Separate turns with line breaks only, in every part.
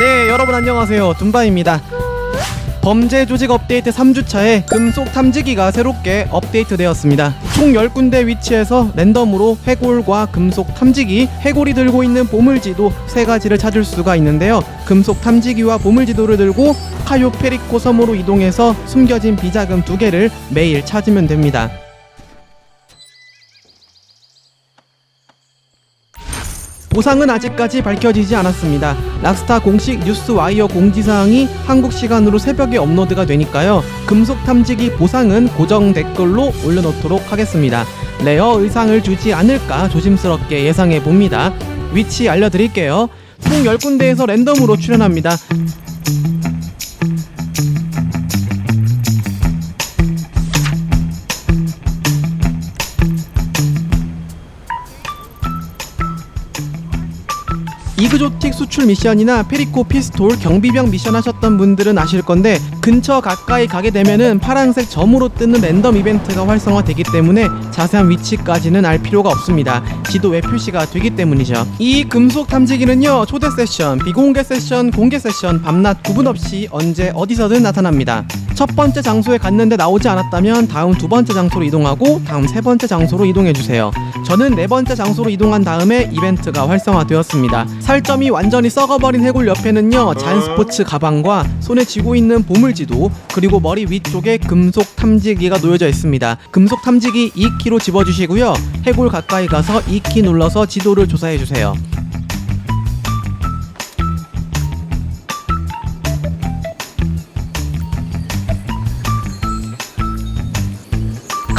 네, 여러분 안녕하세요. 둠바입니다. 범죄 조직 업데이트 3주차에 금속 탐지기가 새롭게 업데이트되었습니다. 총 10군데 위치에서 랜덤으로 해골과 금속 탐지기, 해골이 들고 있는 보물지도 세 가지를 찾을 수가 있는데요. 금속 탐지기와 보물지도를 들고 카요 페리코 섬으로 이동해서 숨겨진 비자금 두 개를 매일 찾으면 됩니다. 보상은 아직까지 밝혀지지 않았습니다. 락스타 공식 뉴스 와이어 공지사항이 한국 시간으로 새벽에 업로드가 되니까요. 금속 탐지기 보상은 고정 댓글로 올려놓도록 하겠습니다. 레어 의상을 주지 않을까 조심스럽게 예상해 봅니다. 위치 알려드릴게요. 총 10군데에서 랜덤으로 출연합니다. 이그조틱 수출 미션이나 페리코 피스톨 경비병 미션 하셨던 분들은 아실 건데 근처 가까이 가게 되면은 파란색 점으로 뜨는 랜덤 이벤트가 활성화되기 때문에 자세한 위치까지는 알 필요가 없습니다. 지도에 표시가 되기 때문이죠. 이 금속 탐지기는요 초대 세션, 비공개 세션, 공개 세션 밤낮 구분 없이 언제 어디서든 나타납니다. 첫 번째 장소에 갔는데 나오지 않았다면 다음 두 번째 장소로 이동하고 다음 세 번째 장소로 이동해 주세요. 저는 네 번째 장소로 이동한 다음에 이벤트가 활성화되었습니다. 살점이 완전히 썩어버린 해골 옆에는요 잔 스포츠 가방과 손에 쥐고 있는 보물 지도 그리고 머리 위쪽에 금속 탐지기가 놓여져 있습니다. 금속 탐지기 2키로 집어주시고요. 해골 가까이 가서 2키 눌러서 지도를 조사해 주세요.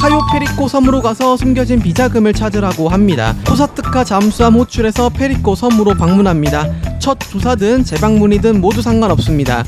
카요 페리코 섬으로 가서 숨겨진 비자금을 찾으라고 합니다. 코사트카 잠수함 호출해서 페리코 섬으로 방문합니다. 첫 조사든 재방문이든 모두 상관없습니다.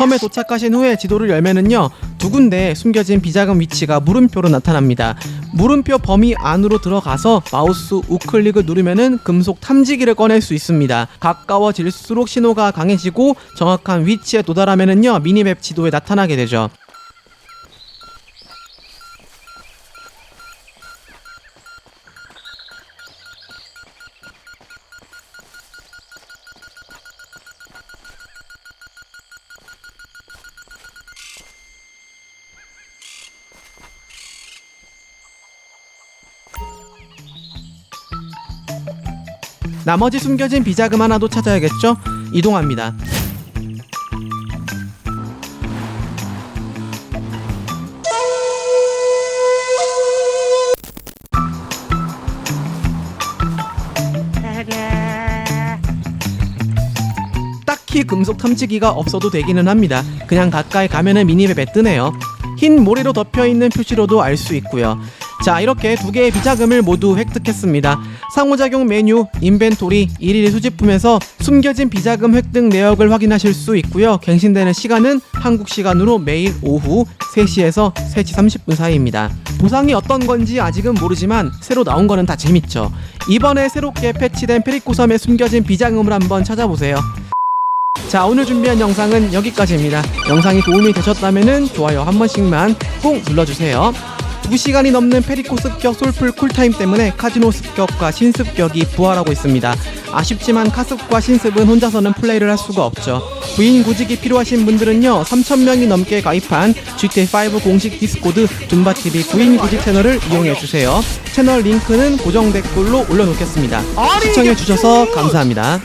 섬에 도착하신 후에 지도를 열면은요 두 군데 숨겨진 비자금 위치가 물음표로 나타납니다. 물음표 범위 안으로 들어가서 마우스 우클릭을 누르면은 금속 탐지기를 꺼낼 수 있습니다. 가까워질수록 신호가 강해지고 정확한 위치에 도달하면은요 미니맵 지도에 나타나게 되죠. 나머지 숨겨진 비자금 하나도 찾아야겠죠? 이동합니다. 금속 탐지기가 없어도 되기는 합니다. 그냥 가까이 가면은 미니맵에 뜨네요. 흰 모래로 덮여 있는 표시로도 알 수 있고요. 자, 이렇게 두 개의 비자금을 모두 획득했습니다. 상호작용 메뉴, 인벤토리, 일일 수집품에서 숨겨진 비자금 획득 내역을 확인하실 수 있고요. 갱신되는 시간은 한국 시간으로 매일 오후 3시에서 3시 30분 사이입니다. 보상이 어떤 건지 아직은 모르지만 새로 나온 거는 다 재밌죠. 이번에 새롭게 패치된 페리코섬에 숨겨진 비자금을 한번 찾아보세요. 자 오늘 준비한 영상은 여기까지입니다. 영상이 도움이 되셨다면 좋아요 한 번씩만 꼭 눌러주세요. 2시간이 넘는 페리코 습격 솔풀 쿨타임 때문에 카지노 습격과 신습격이 부활하고 있습니다. 아쉽지만 카습과 신습은 혼자서는 플레이를 할 수가 없죠. 부인 구직이 필요하신 분들은요 3,000명이 넘게 가입한 GTA5 공식 디스코드 둠바TV 부인 구직 채널을 이용해주세요. 채널 링크는 고정 댓글로 올려놓겠습니다. 시청해주셔서 감사합니다.